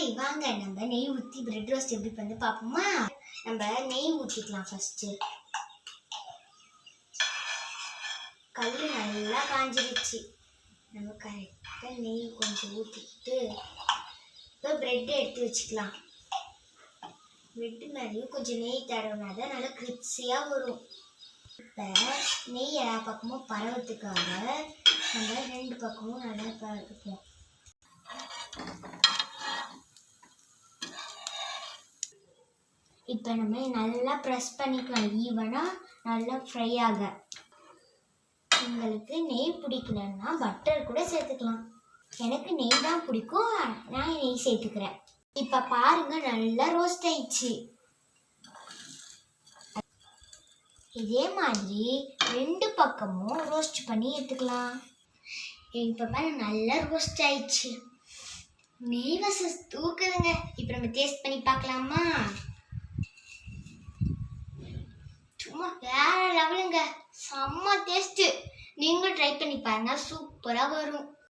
Hi வாங்க நம்ம நெய் ஊற்றி பிரெட் ரோஸ்ட் எப்படி பண்ணி பார்ப்போமா நம்ம நெய் ஊற்றிக்கலாம் ஃபஸ்ட்டு கல் நல்லா காஞ்சிருச்சு. நம்ம கரெக்டாக நெய் கொஞ்சம் ஊற்றிட்டு இப்போ பிரெட் எடுத்து வச்சுக்கலாம். பிரெட்டு மேலேயும் கொஞ்சம் நெய் தடவினா தான் நல்லா கிரிப்ஸியாக வரும். இப்போ நெய் எல்லா பக்கமும் பரவத்துக்காக நம்ம ரெண்டு பக்கமும் நல்லா பரப்போம் இப்போ நம்ம நல்லா ப்ரெஸ் பண்ணிக்கலாம் ஈவனாக நல்லா ஃப்ரை ஆக. உங்களுக்கு நெய் பிடிக்கலன்னா பட்டர் கூட சேர்த்துக்கலாம். எனக்கு நெய் தான் பிடிக்கும். நான் நெய் சேர்த்துக்கிறேன். இப்போ பாருங்க நல்லா ரோஸ்ட் ஆயிடுச்சு. இதே மாதிரி ரெண்டு பக்கமும் ரோஸ்ட் பண்ணி எடுத்துக்கலாம். இப்போ பாருங்க நல்லா ரோஸ்ட் ஆயிடுச்சு. நெய் வசம் தூக்குதுங்க. இப்போ நம்ம டேஸ்ட் பண்ணி பார்க்கலாமா சும்மா வேற லெவலுங்க. செம்ம டேஸ்ட்டு நீங்களும் ட்ரை பண்ணி பாருங்க. சூப்பராக வரும்.